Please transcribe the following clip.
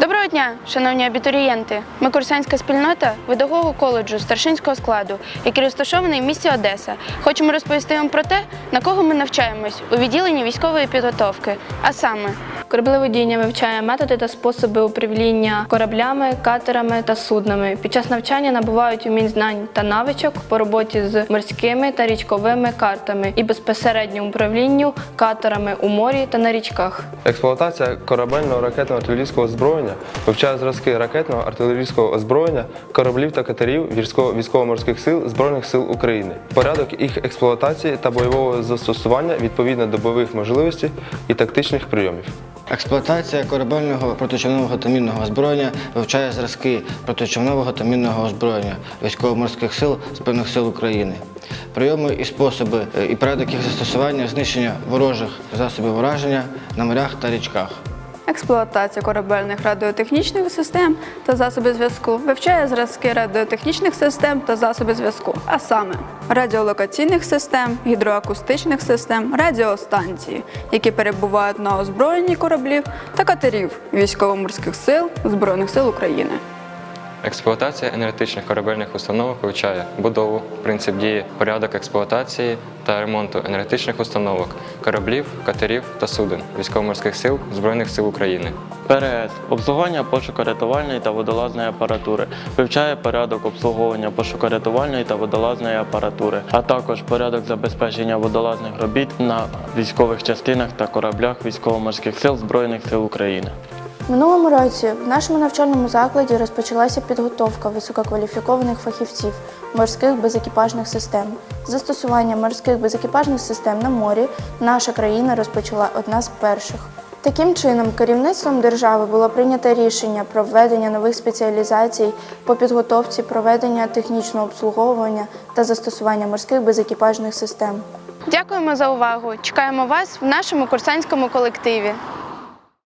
Доброго дня, шановні абітурієнти! Ми курсантська спільнота видового коледжу старшинського складу, який розташований в місті Одеса. Хочемо розповісти вам про те, на кого ми навчаємось у відділенні військової підготовки. А саме, Кораблеводіння вивчає методи та способи управління кораблями, катерами та суднами. Під час навчання набувають умінь знань та навичок по роботі з морськими та річковими картами і безпосередньому управлінню катерами у морі та на річках. Експлуатація корабельного ракетного артилерійського озброєння вивчає зразки ракетного артилерійського озброєння, кораблів та катерів військово- військово-морських сил Збройних сил України. Порядок їх експлуатації та бойового застосування відповідно до бойових можливостей і тактичних прийомів. Експлуатація корабельного протичовнового та мінного озброєння вивчає зразки протичовнового та мінного озброєння військово-морських сил Збройних сил України. Прийоми і способи е, і порядок їх застосування, знищення ворожих засобів ураження на морях та річках. Експлуатація корабельних радіотехнічних систем та засобів зв'язку вивчає зразки радіотехнічних систем та засобів зв'язку, а саме радіолокаційних систем, гідроакустичних систем, радіостанції, які перебувають на озброєнні кораблів та катерів військово-морських сил Збройних сил України. Експлуатація енергетичних корабельних установок вивчає будову, принцип дії, порядок експлуатації та ремонту енергетичних установок, кораблів, катерів та суден військово-морських сил Збройних сил України. ПРС обслуговування пошуко-рятувальної та водолазної апаратури вивчає порядок обслуговування пошуко-рятувальної та водолазної апаратури, а також порядок забезпечення водолазних робіт на військових частинах та кораблях військово-морських сил Збройних сил України. Минулому році в нашому навчальному закладі розпочалася підготовка висококваліфікованих фахівців морських безекіпажних систем. Застосування морських безекіпажних систем на морі наша країна розпочала одна з перших. Таким чином, керівництвом держави було прийнято рішення про введення нових спеціалізацій по підготовці проведення технічного обслуговування та застосування морських безекіпажних систем. дякуємо за увагу! Чекаємо вас в нашому курсантському колективі.